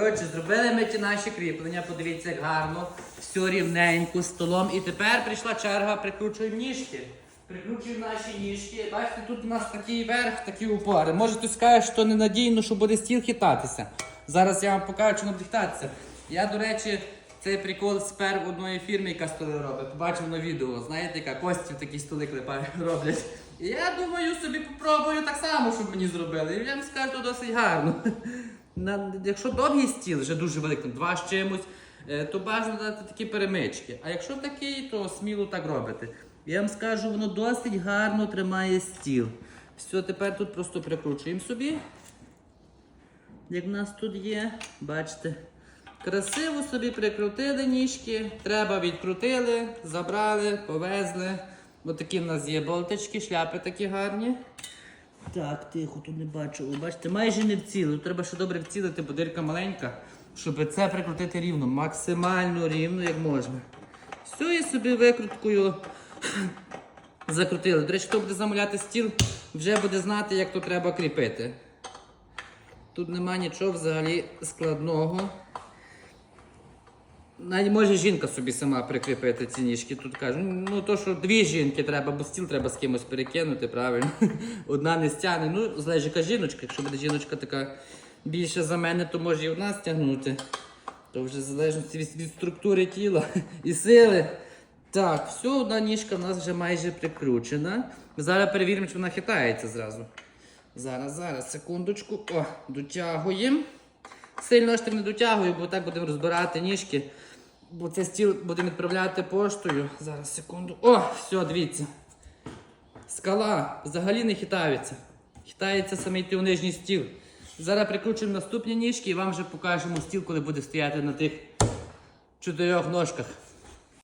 Коротше, зробили ми ті наші кріплення, подивіться, як гарно, все рівненько, столом. І тепер прийшла черга, прикручуємо ніжки. Прикручуємо наші ніжки. Бачите, тут у нас такий верх, такі упори. Може хтось скаже, що ненадійно, що буде стіл хитатися. Зараз я вам покажу, що буде хитатися. Я, до речі, цей прикол спер в одної фірми, яка столи робить. Побачив на відео. Знаєте, яка кості такі столи клепають, роблять. Я думаю, собі попробую так само, щоб мені зробили. І я вам скажу, то досить гарно. На, якщо довгий стіл, вже дуже великий, два з чимось, е, то бажано дати такі перемички. А якщо такий, то сміло так робити. Я вам скажу, воно досить гарно тримає стіл. Все, тепер тут просто прикручуємо собі. Як в нас тут є, бачите. Красиво собі прикрутили ніжки, треба відкрутили, забрали, повезли. Ось такі в нас є болтички, шляпи такі гарні. Так, тихо, тут не бачу. Бачите, майже не вцілили. Треба ще добре вцілити, бо дирка маленька, щоб це прикрутити рівно, максимально рівно, як можна. Все, і собі викруткою закрутили. До речі, хто буде замовляти стіл, вже буде знати, як то треба кріпити. Тут нема нічого взагалі складного. Навіть може жінка собі сама прикріпити ці ніжки. Тут кажуть, ну то що дві жінки треба, бо стіл треба з кимось перекинути, правильно. Одна не стягне. Ну, залежить яка жіночка. Якщо буде жіночка така більша за мене, то може і одна стягнути. То вже в від, від структури тіла і сили. Так, все, одна ніжка в нас вже майже прикручена. Зараз перевіримо, чи вона хитається зразу. Зараз, зараз, секундочку. О, дотягуємо. Сильно аж не дотягую, бо так будемо розбирати ніжки. Бо це стіл будемо відправляти поштою. Зараз, секунду. О, все, дивіться. Скала взагалі не хитається. Хитається саме той нижній стіл. Зараз прикручуємо наступні ніжки і вам вже покажемо стіл, коли буде стояти на тих чотирьох ножках.